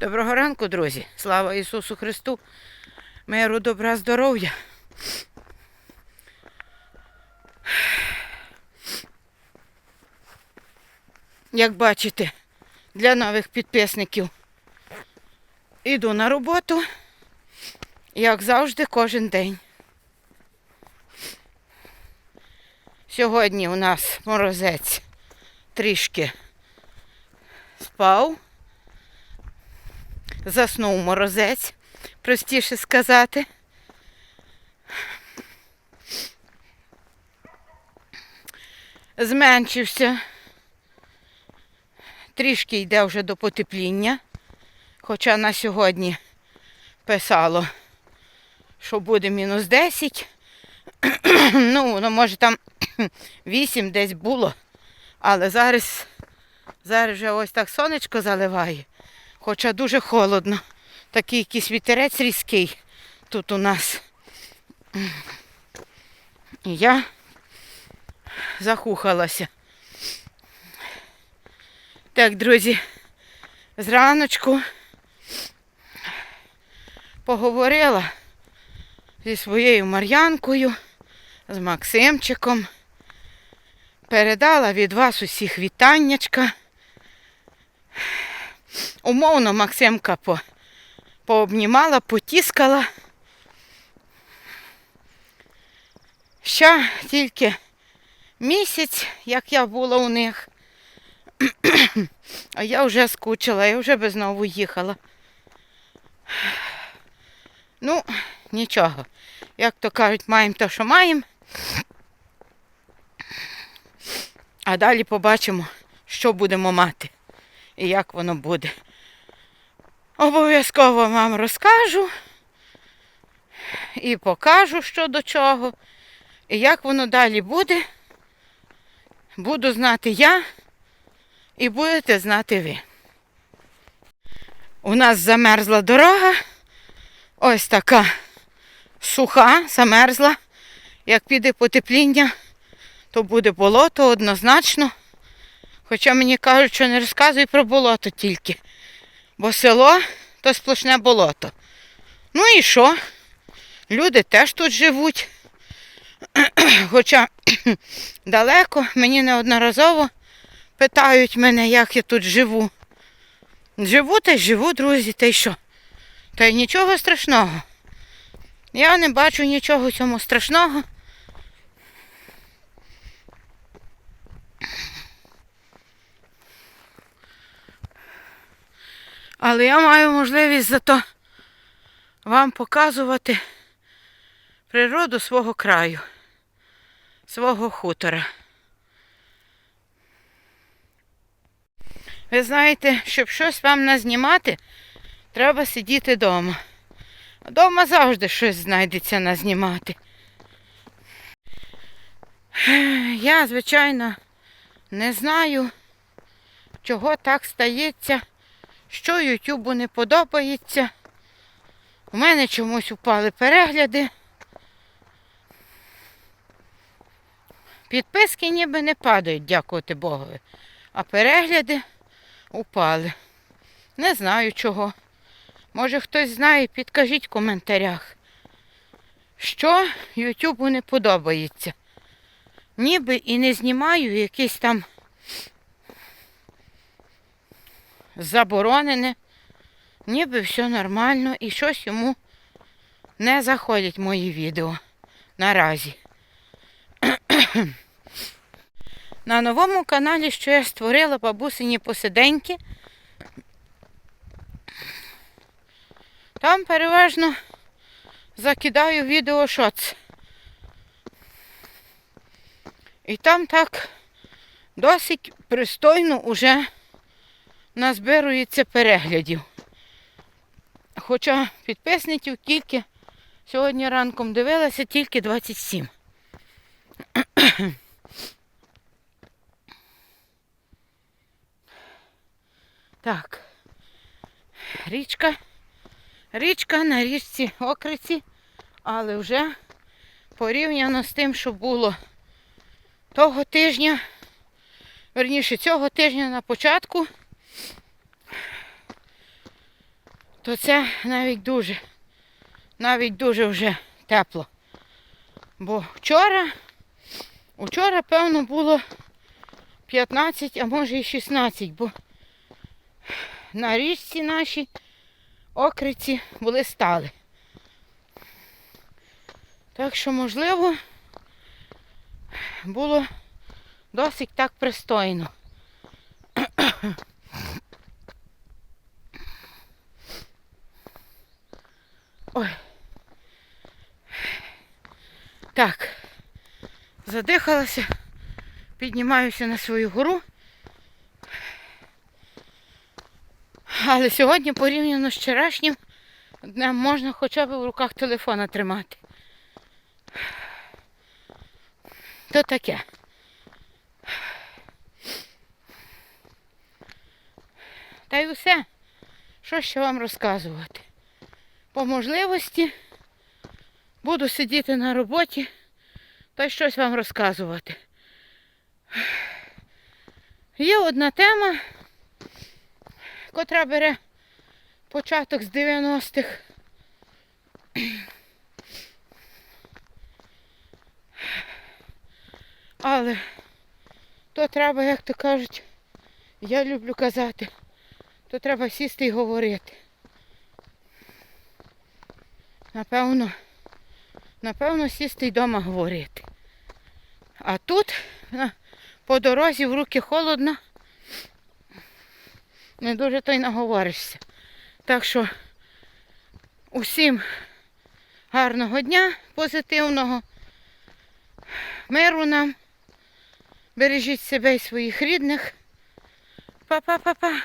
Доброго ранку, друзі! Слава Ісусу Христу! Миру, добра, здоров'я! Як бачите, для нових підписників іду на роботу, як завжди, кожен день. Сьогодні у нас морозець трішки спав. Заснув морозець, простіше сказати. Зменшився. Трішки йде вже до потепління. Хоча на сьогодні писало, що буде мінус 10. ну, воно може там 8 десь було. Але зараз, зараз вже ось так сонечко заливає. Хоча дуже холодно. Такий якийсь вітерець різкий тут у нас. І я захухалася. Так, друзі, зраночку поговорила зі своєю Мар'янкою, з Максимчиком. Передала від вас усіх вітаннячка. Умовно Максимка по, пообнімала, потіскала. Ще тільки місяць, як я була у них. А я вже скучила, я вже би знову їхала. Ну, нічого. Як то кажуть, маємо те, що маємо. А далі побачимо, що будемо мати і як воно буде. Обов'язково вам розкажу і покажу, що до чого. І як воно далі буде, буду знати я і будете знати ви. У нас замерзла дорога. Ось така суха, замерзла. Як піде потепління, то буде болото однозначно. Хоча мені кажуть, що не розказуй про болото тільки. Бо село то сплошне болото. Ну і що? Люди теж тут живуть. Хоча далеко, мені неодноразово питають мене, як я тут живу. Живу та й живу, друзі, та й що? Та й нічого страшного. Я не бачу нічого цьому страшного. Але я маю можливість зато вам показувати природу свого краю, свого хутора. Ви знаєте, щоб щось вам назнімати, треба сидіти вдома. Вдома завжди щось знайдеться назнімати. Я, звичайно, не знаю, чого так стається, що Ютубу не подобається. У мене чомусь упали перегляди. Підписки ніби не падають, дякувати Богові. А перегляди упали. Не знаю чого. Може хтось знає, підкажіть в коментарях, що Ютубу не подобається. Ніби і не знімаю якесь там заборонене, ніби все нормально і щось йому не заходять мої відео наразі. На новому каналі, що я створила бабусині посиденьки, там переважно закидаю відео шоц. І там так досить пристойно уже назбирується переглядів. Хоча підписників тільки сьогодні ранком дивилася тільки 27. Так, річка, річка на річці Окриці, але вже порівняно з тим, що було того тижня, верніше цього тижня на початку, то це навіть дуже, навіть дуже вже тепло. Бо вчора, вчора, певно, було 15, а може і 16, бо на річці нашій окриці були стали. Так що, можливо, було досить так пристойно. Ой. Так, задихалася, піднімаюся на свою гору. Але сьогодні порівняно з вчорашнім днем можна хоча б в руках телефона тримати. То таке. Та й усе. Що ще вам розказувати? По можливості буду сидіти на роботі та й щось вам розказувати. Є одна тема, котра бере початок з 90-х. Але то треба, як то кажуть, я люблю казати, то треба сісти і говорити. Напевно, напевно, сісти й вдома говорити. А тут по дорозі в руки холодно, не дуже то й наговоришся. Так що усім гарного дня, позитивного, миру нам. Бережіть себе і своїх рідних. Па-па-па-па.